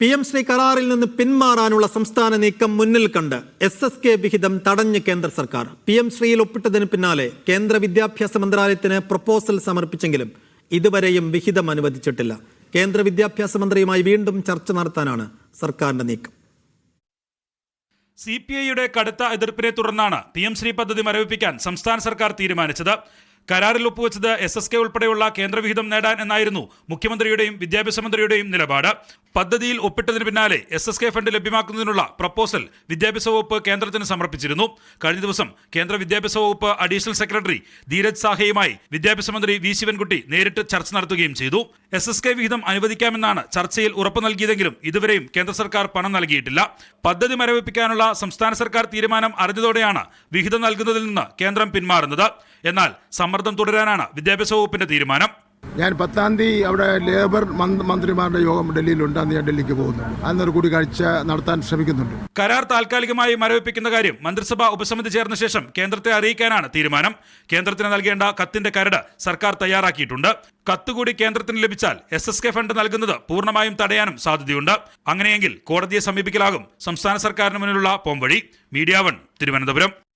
P M Shri കരാറിൽ നിന്ന് പിന്മാറാനുള്ള സംസ്ഥാന നീക്കം മുന്നിൽ കണ്ട് എസ് എസ് കെ വിഹിതം തടഞ്ഞ് കേന്ദ്ര സർക്കാർ. പി എം ശ്രീയിൽ ഒപ്പിട്ടതിന് പിന്നാലെ കേന്ദ്ര വിദ്യാഭ്യാസ മന്ത്രാലയത്തിന് പ്രപ്പോസൽ സമർപ്പിച്ചെങ്കിലും ഇതുവരെയും വിഹിതം അനുവദിച്ചിട്ടില്ല. കേന്ദ്ര വിദ്യാഭ്യാസ മന്ത്രിയുമായി വീണ്ടും ചർച്ച നടത്താനാണ് സർക്കാരിന്റെ നീക്കം. സി പി ഐയുടെ കടുത്ത എതിർപ്പിനെ തുടർന്നാണ് പി എം ശ്രീ പദ്ധതി മരവിപ്പിക്കാൻ സംസ്ഥാന സർക്കാർ തീരുമാനിച്ചത്. കരാറിൽ ഒപ്പുവെച്ചത് എസ് എസ് കെ ഉൾപ്പെടെയുള്ള കേന്ദ്രവിഹിതം നേടാൻ എന്നായിരുന്നു മുഖ്യമന്ത്രിയുടെയും വിദ്യാഭ്യാസ മന്ത്രിയുടെയും നിലപാട്. പദ്ധതിയിൽ ഒപ്പിട്ടതിന് പിന്നാലെ എസ് എസ് കെ ഫണ്ട് ലഭ്യമാക്കുന്നതിനുള്ള പ്രപ്പോസൽ വിദ്യാഭ്യാസ വകുപ്പ് കേന്ദ്രത്തിന് സമർപ്പിച്ചിരുന്നു. കഴിഞ്ഞ ദിവസം കേന്ദ്ര വിദ്യാഭ്യാസ വകുപ്പ് അഡീഷണൽ സെക്രട്ടറി ധീരജ് സാഹയുമായി വിദ്യാഭ്യാസ മന്ത്രി വി ശിവൻകുട്ടി നേരിട്ട് ചർച്ച നടത്തുകയും ചെയ്തു. എസ് എസ് കെ വിഹിതം അനുവദിക്കാമെന്നാണ് ചർച്ചയിൽ ഉറപ്പു നൽകിയതെങ്കിലും ഇതുവരെയും കേന്ദ്ര സർക്കാർ പണം നൽകിയിട്ടില്ല. പദ്ധതി മരവിപ്പിക്കാനുള്ള സംസ്ഥാന സർക്കാർ തീരുമാനം അറിഞ്ഞതോടെയാണ് വിഹിതം നൽകുന്നതിൽ നിന്ന് കേന്ദ്രം പിന്മാറുന്നത്. എന്നാൽ സമ്മർദ്ദം തുടരാനാണ് വിദ്യാഭ്യാസ വകുപ്പിന്റെ തീരുമാനം. ഞാൻ പത്താം തീയതി അവിടെ ലേബർ മന്ത്രിമാരുടെ യോഗം ഡൽഹിയിലുണ്ട്. അന്ന് ഞാൻ ഡൽഹിക്ക് പോകുന്നുണ്ട്. അന്നൊരു കൂടിക്കാഴ്ച നടത്താൻ ശ്രമിക്കുന്നുണ്ട്. കരാർ താൽക്കാലികമായി മരവിപ്പിക്കുന്ന കാര്യം മന്ത്രിസഭ ഉപസമിതി ചേർന്ന ശേഷം കേന്ദ്രത്തെ അറിയിക്കാനാണ് തീരുമാനം. കേന്ദ്രത്തിന് നൽകേണ്ട കത്തിന്റെ കരട് സർക്കാർ തയ്യാറാക്കിയിട്ടുണ്ട്. കത്തുകൂടി കേന്ദ്രത്തിന് ലഭിച്ചാൽ എസ് എസ് കെ ഫണ്ട് നൽകുന്നത് പൂർണമായും തടയാനും സാധ്യതയുണ്ട്. അങ്ങനെയെങ്കിൽ കോടതിയെ സമീപിക്കലാകും സംസ്ഥാന സർക്കാരിന് മുന്നിലുള്ള പോംവഴി. Media one Thiruvananthapuram.